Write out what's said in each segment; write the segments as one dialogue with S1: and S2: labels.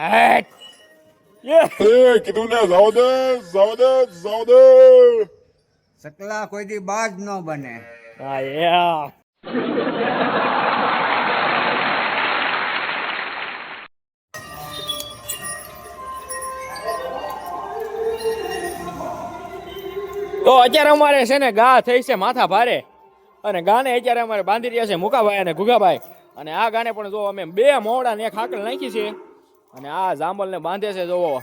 S1: Hat
S2: એ કીધું ને જાવ દે જાવ દે જાવ દે
S3: સકલા કોઈ દી બાજ ન બને.
S1: હા યા તો અત્યારે અમારે છે ને ગા થઈ છે માથા ભારે. અને ગાને અત્યારે અમારે બાંધી રહ્યા છે મુકાભાઈ અને ગુગાભાઈ. અને આ ગાને પણ જો અમે બે મોવડા ને એક હાકલ નાખી છે. અને આ જાંબલને બાંધે છે જોવો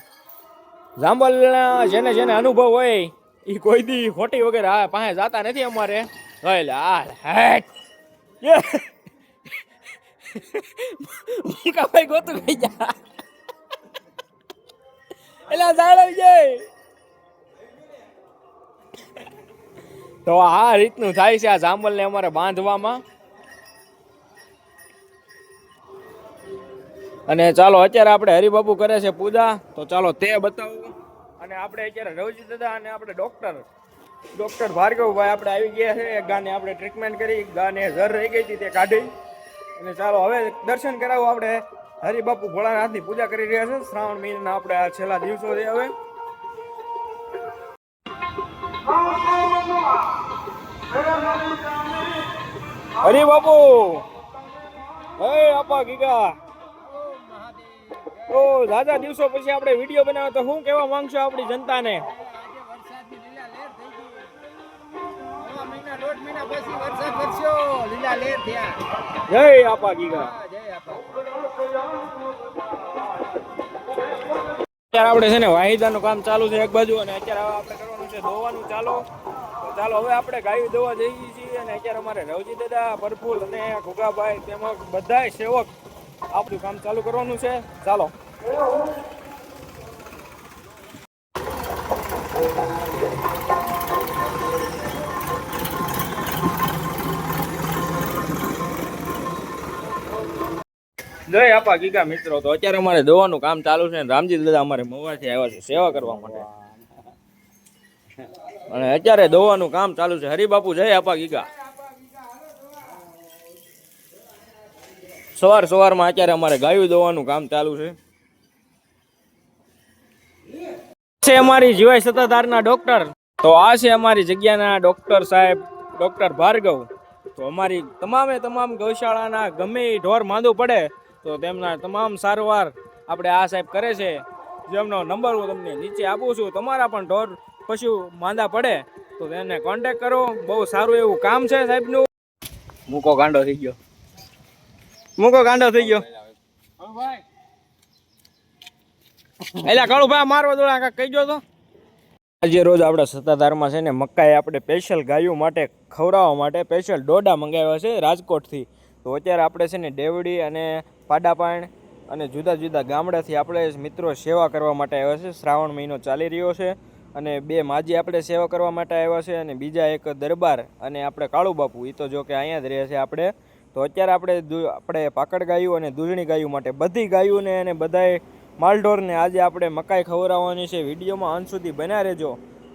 S1: જાંબલના જેને જેને અનુભવ હોય એ કોઈ દી ખોટી વગેરે આ પાસે જાતા નથી અમારે. એટલે આ હેટ. મુકાભાઈ ગોતું ગઈ જા. એટલે જાળવી જાય. તો આ રીતનું થાય છે આ જાંબલને અમારે બાંધવામાં. અને ચાલો, અત્યારે આપણે હરિબાબુ કરે છે પૂજા. તો ચાલો, તે બતાવું. અને આપણે અત્યારે રવજી દાદા અને આપણે ડોક્ટર. ડૉક્ટર ભાર્ગવભાઈ આપણે આવી ગયા છે. ગાને આપણે ટ્રીટમેન્ટ કરી, ગાને ઝર રહી ગઈ હતી તે કાઢી. અને ચાલો, હવે દર્શન કરાવવું આપણે. હરિબાપુ ભોળાનાથની પૂજા કરી રહ્યા છે. શ્રાવણ મહિનાના આપણે આ છેલ્લા દિવસો છે હવે. હરિબાપુ! હે, આપા ગીગા. ઓ દાદા દિવસો પછી આપણે વીડિયો બનાવ્યો તો શું કહેવા માંગશો આપણી જનતાને? જય આપા ગીગા. અત્યારે આપણે છે ને વાહિદાનું કામ ચાલુ છે એક બાજુ અને અત્યારે આપણે કરવાનું છે ધોવાનું ચાલો. તો ચાલો હવે આપણે ગાયું દોવા જઈએ છીએ અને અત્યારે અમારે રવજી દાદા ભરફૂલ અને ઘુગાભાઈ તેમજ બધાય સેવક આપણું કામ ચાલુ કરવાનું છે. ચાલો. જય આપા ગીગા મિત્રો. તો અત્યારે અમારે દવાનું કામ ચાલુ છે રામજી દાદા અમારે મવાથી આવ્યા છે સેવા કરવા માટે. અને અત્યારે દવાનું કામ ચાલુ છે. હરિબાપુ જય આપા ગીગા. સવાર સવારમાં અત્યારે અમારે ગાયું દોવાનું કામ ચાલુ છે. અમારી જીવાય સત્તાધારના ડોક્ટર. તો આ છે અમારી જગ્યાના ડોક્ટર સાહેબ, ડોક્ટર ભાર્ગવ. તો અમારી તમામે તમામ ગૌશાળાના ગમે એ ઢોર માંદું પડે, તો તેમના તમામ સારવાર આપણે આ સાહેબ કરે છે. જેમનો નંબર હું તમને નીચે આપું છું, તમારા પણ ઢોર પશુ માંદા પડે, તો તેને કોન્ટેક કરો. બહુ સારું એવું કામ છે સાહેબનું. મૂકો ગાંડો થઈ ગયો. મૂકો, ગાંડો થઈ ગયો. એટલે કાળુભાઈ મારવા દોડા કહી ગયો તો. આજે રોજ આપણે સત્તાધારમાં છે ને, મકાઈ આપણે સ્પેશિયલ ગાયો માટે, ખવડાવવા માટે સ્પેશિયલ ડોડા મંગાવ્યા છે રાજકોટથી. તો અત્યારે આપણે છે ને, ડેવડી અને પાડાપાણ અને જુદા જુદા ગામડાથી આપણે મિત્રો સેવા કરવા માટે આવ્યા છે. શ્રાવણ મહિનો ચાલી રહ્યો છે અને બે માજી આપણે સેવા કરવા માટે આવ્યા છે અને બીજા એક દરબાર અને આપણે કાળુ બાપુ એ તો જો કે અહીંયા જ રહે છે આપણે. તો અત્યારે આપણે આપણે પાકડ ગાયું અને દૂધણી ગાયું માટે બધી ગાયોને અને બધાય માલઢોરને આજે આપણે મકાઈ ખવડાવવાની છે. વિડીયોમાં અંત સુધી બન્યા રહેજો.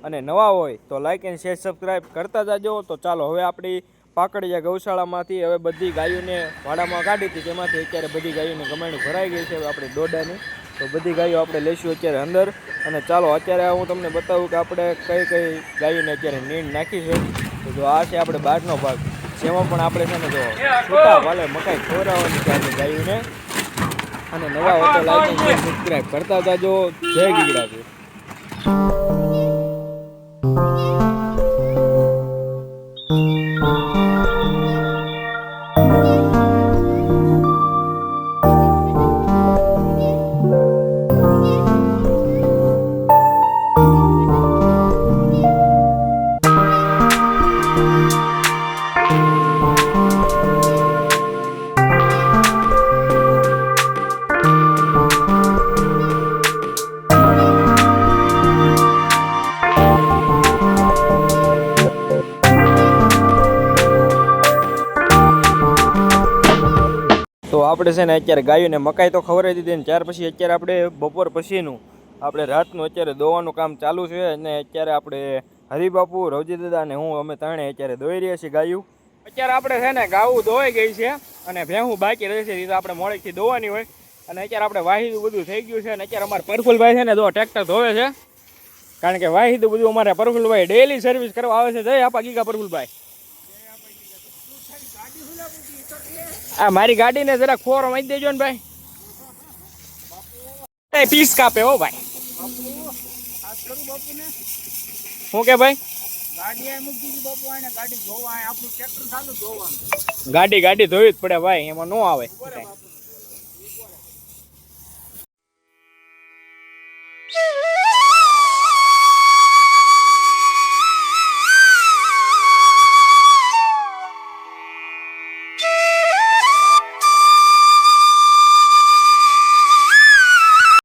S1: અને નવા હોય તો લાઇક એન્ડ શેર સબસ્ક્રાઈબ કરતા જાજો. તો ચાલો હવે આપણી પાકડિયા ગૌશાળામાંથી હવે બધી ગાયોને ભાડામાં કાઢી હતી. તેમાંથી અત્યારે બધી ગાયોની ગમાણી ભરાઈ ગઈ છે. આપણે દોડાની તો બધી ગાયો આપણે લઈશું અત્યારે અંદર. અને ચાલો અત્યારે હું તમને બતાવું કે આપણે કઈ કઈ ગાયોને અત્યારે નીંદ નાખી છે. તો જો આ છે આપણે બહારનો ભાગ. જેમાં પણ આપણે છે ને જો છૂટા ભલે મકાઈ ખવડાવવાની આપણી ગાયોને. અને નવા હોટલ અને સબસ્ક્રાઇબ કરતા જાજો. જય ગીગડાજી તો આપણે છે ને અત્યારે ગાયોને મકાઈ તો ખવડાવી દીધી ને ત્યાર પછી અત્યારે આપણે બપોર પછીનું આપણે રાતનું અત્યારે દોવાનું કામ ચાલુ છે અને અત્યારે આપણે હરિબાપુ, રવજી દાદા અને હું, અમે ત્રણે અત્યારે દોઈ રહ્યા છીએ ગાયું. અત્યારે આપણે છે ને ગાવું ધોવાઈ ગઈ છે અને ભેહું બાકી રહે છે, એ તો આપણે મોડેથી દોવાની હોય. અને અત્યારે આપણે વાહિદું બધું થઈ ગયું છે અને અત્યારે અમારે પરફુલભાઈ છે ને જો ટ્રેક્ટર ધોવે છે. કારણ કે વાહિદું બધું અમારે પરફુલભાઈ ડેલી સર્વિસ કરવા આવે છે. જય આપા ગીગા પરફુલભાઈ. આ મારી ગાડીને જરા ખોર વાંચી દેજો ને ભાઈ. પીસ કાપે હો ભાઈ. શું કે ભાઈ?
S3: ગાડી ગાડી ધોવા
S1: ગાડી ગાડી જ પડે ભાઈ, એમાં ન આવે.